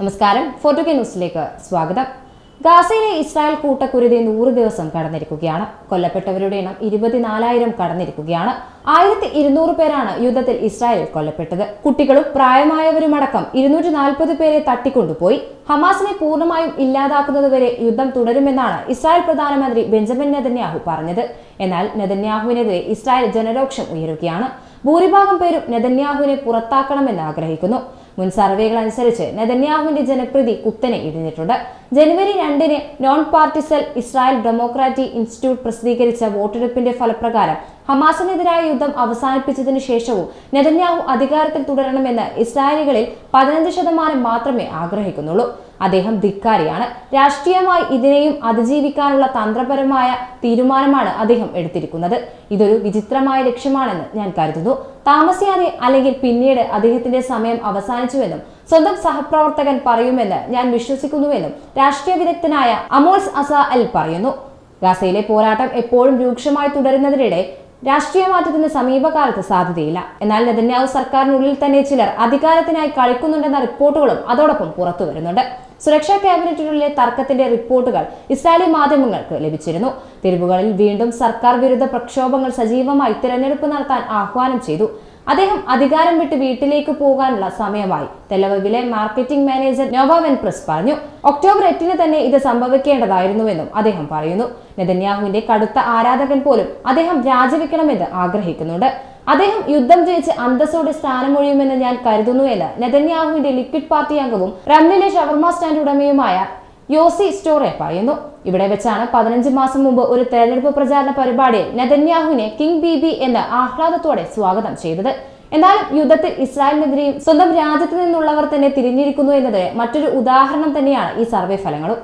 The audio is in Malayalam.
നമസ്കാരം. ഫോട്ടോ കെ ന്യൂസിലേക്ക് സ്വാഗതം. ഗാസയിലെ ഇസ്രായേൽ കൂട്ടക്കുരുതി നൂറ് ദിവസം കടന്നിരിക്കുകയാണ്. കൊല്ലപ്പെട്ടവരുടെ എണ്ണം ഇരുപത്തിനാലായിരം കടന്നിരിക്കുകയാണ്. ആയിരത്തി ഇരുന്നൂറ് പേരാണ് യുദ്ധത്തിൽ ഇസ്രായേൽ കൊല്ലപ്പെട്ടത്. കുട്ടികളും പ്രായമായവരുമടക്കം ഇരുന്നൂറ്റി നാൽപ്പത് പേരെ തട്ടിക്കൊണ്ടുപോയി. ഹമാസിനെ പൂർണമായും ഇല്ലാതാക്കുന്നതുവരെ യുദ്ധം തുടരുമെന്നാണ് ഇസ്രായേൽ പ്രധാനമന്ത്രി ബെഞ്ചമിൻ നെതന്യാഹു പറഞ്ഞത്. എന്നാൽ നെതന്യാഹുവിനെതിരെ ഇസ്രായേൽ ജനരോക്ഷം ഉയരുകയാണ്. ഭൂരിഭാഗം പേരും നെതന്യാഹുവിനെ പുറത്താക്കണമെന്ന് ആഗ്രഹിക്കുന്നു. മുൻ സർവേകൾ അനുസരിച്ച് നെതന്യാഹുവിന്റെ ജനപ്രീതി കുത്തനെ ഇടിഞ്ഞിട്ടുണ്ട്. ജനുവരി രണ്ടിന് non partisan Israel democratic institute പ്രസിദ്ധീകരിച്ച വോട്ടെടുപ്പിന്റെ ഫലപ്രകാരം ഹമാസിനെതിരായ യുദ്ധം അവസാനിപ്പിച്ചതിനു ശേഷവും നെതന്യാഹു അധികാരത്തിൽ തുടരണമെന്ന് ഇസ്രായേലികളിൽ പതിനഞ്ച് ശതമാനം മാത്രമേ ആഗ്രഹിക്കുന്നുള്ളൂ. അദ്ദേഹം ധിക്കാരിയാണ്. രാഷ്ട്രീയമായി ഇതിനെയും അതിജീവിക്കാനുള്ള തന്ത്രപരമായ തീരുമാനമാണ് അദ്ദേഹം എടുത്തിരിക്കുന്നത്. ഇതൊരു വിചിത്രമായ ലക്ഷ്യമാണെന്ന് ഞാൻ കരുതുന്നു. താമസിയാതെ അല്ലെങ്കിൽ പിന്നീട് അദ്ദേഹത്തിന്റെ സമയം അവസാനിച്ചുവെന്നും സ്വന്തം സഹപ്രവർത്തകൻ പറയുമെന്ന് ഞാൻ വിശ്വസിക്കുന്നുവെന്നും രാഷ്ട്രീയ വിദഗ്ധനായ അമോൾസ് അസ അൽ പറയുന്നു. ഗസയിലെ പോരാട്ടം എപ്പോഴും രൂക്ഷമായി തുടരുന്നതിനിടെ രാഷ്ട്രീയ മാറ്റത്തിന് സമീപകാലത്ത് സാധ്യതയില്ല. എന്നാൽ നെതന്യാവ് സർക്കാരിനുള്ളിൽ തന്നെ ചിലർ അധികാരത്തിനായി കളിക്കുന്നുണ്ടെന്ന റിപ്പോർട്ടുകളും അതോടൊപ്പം പുറത്തു വരുന്നുണ്ട്. സുരക്ഷാ ക്യാബിനറ്റിനുള്ളിലെ തർക്കത്തിന്റെ റിപ്പോർട്ടുകൾ ഇസ്രായേലി മാധ്യമങ്ങൾക്ക് ലഭിച്ചിരുന്നു. തെരുവുകളിൽ വീണ്ടും സർക്കാർ വിരുദ്ധ പ്രക്ഷോഭങ്ങൾ സജീവമായി തിരഞ്ഞെടുപ്പ് നടത്താൻ ആഹ്വാനം ചെയ്തു. അദ്ദേഹം അധികാരം വിട്ട് വീട്ടിലേക്ക് പോകാനുള്ള സമയമായി. തെലവിലെ മാർക്കറ്റിംഗ് മാനേജർ നോവ വെൻപ്രസ് പറഞ്ഞു ഒക്ടോബർ എട്ടിന് തന്നെ ഇത് സംഭവിക്കേണ്ടതായിരുന്നുവെന്നും അദ്ദേഹം പറയുന്നു. നെതന്യാഹുവിന്റെ കടുത്ത ആരാധകൻ പോലും അദ്ദേഹം രാജിവെക്കണമെന്ന് ആഗ്രഹിക്കുന്നുണ്ട്. അദ്ദേഹം യുദ്ധം ജയിച്ച് അന്തസ്സോടെ സ്ഥാനമൊഴിയുമെന്ന് ഞാൻ കരുതുന്നു എന്ന് നെതന്യാഹുവിന്റെ ലിക്വിഡ് പാർട്ടി അംഗവും റംലിലെ ഷവർമ സ്റ്റാൻഡ് ഉടമയുമായ യോസി സ്റ്റോറെ പറയുന്നു. ഇവിടെ വെച്ചാണ് പതിനഞ്ച് മാസം മുമ്പ് ഒരു തെരഞ്ഞെടുപ്പ് പ്രചാരണ പരിപാടിയിൽ നെതന്യാഹുവിനെ കിങ് ബി ബി എന്ന് ആഹ്ലാദത്തോടെ സ്വാഗതം ചെയ്തത്. എന്നാലും യുദ്ധത്തിൽ ഇസ്രായേലിനെതിരെയും സ്വന്തം രാജ്യത്ത് നിന്നുള്ളവർ തന്നെ തിരിഞ്ഞിരിക്കുന്നു എന്നതിന് മറ്റൊരു ഉദാഹരണം തന്നെയാണ് ഈ സർവേ ഫലങ്ങളും.